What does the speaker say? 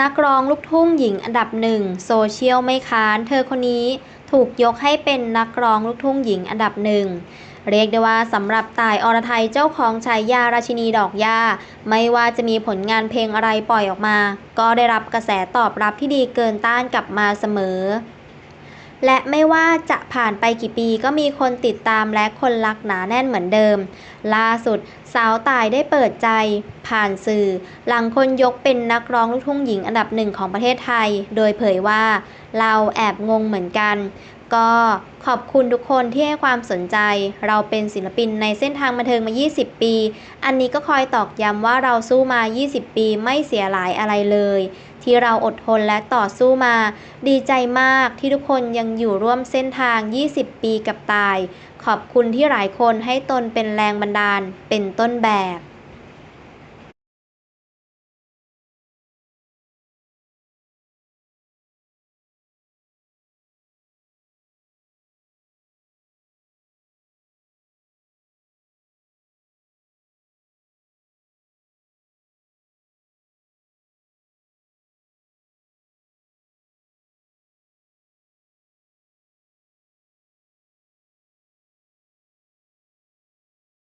นักร้องลูกทุ่งหญิงอันดับหนึ่งโซเชียลไม่ค้าน เธอคนนี้ถูกยกให้เป็นนักร้องลูกทุ่งหญิงอันดับหนึ่งเรียกได้ว่าสำหรับตายอรไทยเจ้าของฉายาราชินีดอกหญ้า ไม่ว่าจะมีผลงานเพลงอะไรปล่อยออกมา ก็ได้รับกระแสตอบรับที่ดีเกินต้านกลับมาเสมอ และไม่ว่าจะผ่านไปกี่ปีก็มีคนติดตามและคนรักหนาแน่นเหมือนเดิม ล่าสุดสาวตายได้เปิดใจ ผ่านสื่อ หลังคนยกเป็นนักร้องลูกทุ่งหญิงอันดับหนึ่งของประเทศไทย โดยเผยว่า เราแอบงงเหมือนกัน ก็ขอบคุณทุกคนที่ให้ความสนใจ เราเป็นศิลปินในเส้นทางบันเทิงมา 20 ปี อันนี้ก็คอยตอกย้ำว่าเราสู้มา 20 ปีไม่เสียหลายอะไรเลย ที่เราอดทนและต่อสู้มา ดีใจมากที่ทุกคนยังอยู่ร่วมเส้นทาง 20 ปีกับตาย ขอบคุณที่หลายคนให้ตนเป็นแรงบันดาล เป็นต้นแบบ